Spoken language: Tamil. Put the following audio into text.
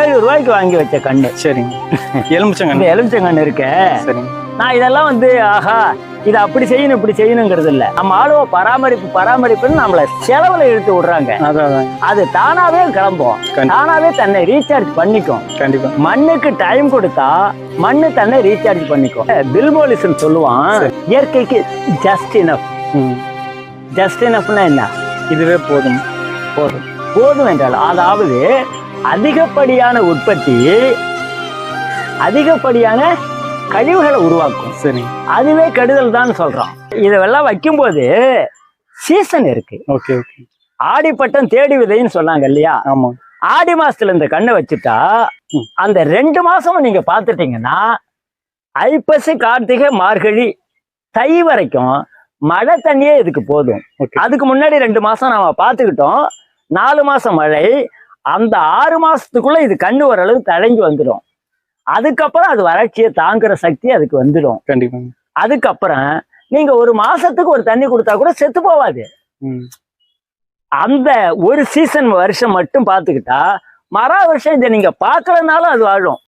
ஏழு ரூபாய்க்கு வாங்கி வச்ச கண்ணு. சரிங்க. எலுமிச்சங்க இந்த எலுமிச்சங்கண்ணு இருக்க. சரிங்க நான் இதெல்லாம் வந்து ஆஹா இதை அப்படி செய்யணும் இப்படி செய்யணுங்கிறது இல்ல. நம்ம ஆளுவ பராமரிப்பு பராமரிப்புன்னு நம்மள செலவுல இழுத்து விடுறாங்க. அது தானாவே கிளம்பும். தானாவே தன்னை ரீசார்ஜ் பண்ணிக்கும். கண்டிப்பா. மண்ணுக்கு டைம் கொடுத்தா மண்ணு தன்னை ரீசார்ஜ் பண்ணிக்கும். பில்மோலிசன் சொல்லுவான் இயற்கைக்கு ஜஸ்ட் இனஃப் ஜஸ்ட் இனஃப்னா என்ன? இதுவே போதும். போதும். போதும் என்றால் அதாவது அதிகப்படியான உற்பத்தி அதிகப்படியான கழிவுகளை உருவாக்கும். சரிங்க அதுவே கெடுதல் தான் சொல்றோம் இதெல்லாம் வைக்கும்போது சீசன் இருக்கு. Okay okay. ஆடிப்பட்டம் தேடி விதைன்னு சொன்னாங்க இல்லையா? ஆமா. ஆடி மாசத்துல இந்த கண்ணை வச்சுட்டா. அந்த ரெண்டு மாசமும் நீங்க பார்த்துட்டீங்கன்னா ஐப்பசி கார்த்திகை மார்கழி தை வரைக்கும் மழை தண்ணியே இதுக்கு போதும். அதுக்கு முன்னாடி ரெண்டு மாசம் நாம பார்த்துக்கிட்டோம். நாலு மாசம் மழை அந்த ஆறு மாசத்துக்குள்ள இது கண்ணு ஓரளவு தழங்கி வந்துடும் அதுக்கப்புறம் அது வறட்சியை தாங்குற சக்தி அதுக்கு வந்துடும் கண்டிப்பாங்க அதுக்கப்புறம் நீங்க ஒரு மாசத்துக்கு ஒரு தண்ணி கொடுத்தா கூட செத்து போவாது. அந்த ஒரு சீசன் வருஷம் மட்டும் பார்த்துக்கிட்டா மரா வருஷம் இதை நீங்க பார்க்கலனாலும் அது வாழும்.